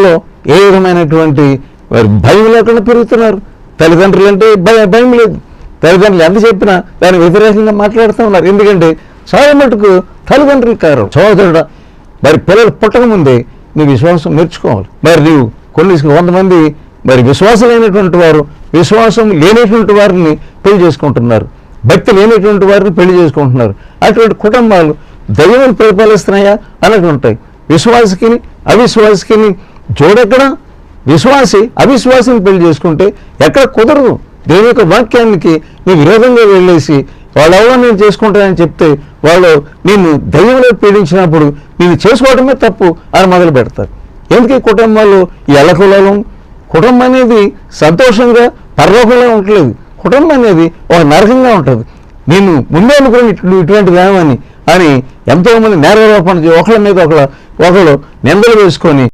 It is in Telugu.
పిల్లల్లో ఏ విధమైనటువంటి వారు భయం లేకుండా పెరుగుతున్నారు. తల్లిదండ్రులు అంటే భయం భయం లేదు. తల్లిదండ్రులు ఎంత చెప్పినా దాని వ్యతిరేకంగా మాట్లాడుతూ ఉన్నారు. ఎందుకంటే చాలా మటుకు తల్లిదండ్రులు కారు సోదరుడు మరి పిల్లలు పుట్టకముందే నీ విశ్వాసం నేర్చుకోవాలి. మరి నీవు కొన్ని కొంతమంది మరి విశ్వాసమైనటువంటి వారు విశ్వాసం లేనటువంటి వారిని పెళ్ళి చేసుకుంటున్నారు. భక్తి లేనటువంటి వారిని పెళ్ళి చేసుకుంటున్నారు. అటువంటి కుటుంబాలు దైవం పరిపాలిస్తున్నాయా? అన్నట్టు ఉంటాయి విశ్వాసకిని అవిశ్వాసకిని జోడెక్కడ విశ్వాసి అవిశ్వాసిని పెళ్ళి చేసుకుంటే ఎక్కడ కుదరదు. దేవుని యొక్క వాక్యానికి నీ విరోధంగా వెళ్ళేసి వాళ్ళు ఎవరో నేను చేసుకుంటానని చెప్తే వాళ్ళు నిన్ను దైవంలో పీడించినప్పుడు నేను చేసుకోవడమే తప్పు అని మొదలు పెడతారు. ఎందుకు ఈ కుటుంబాలు ఎలకులం కుటుంబం అనేది సంతోషంగా పరలోకంలో ఉండలేదు. కుటుంబం అనేది ఒక నరకంగా ఉంటుంది. నేను ముందే అనుకుని ఇటువంటి ఏమని అని ఎంతోమంది నేరారోపణ ఒకళ్ళ మీద ఒకళ్ళ ఒకళ్ళు నిందలు వేసుకొని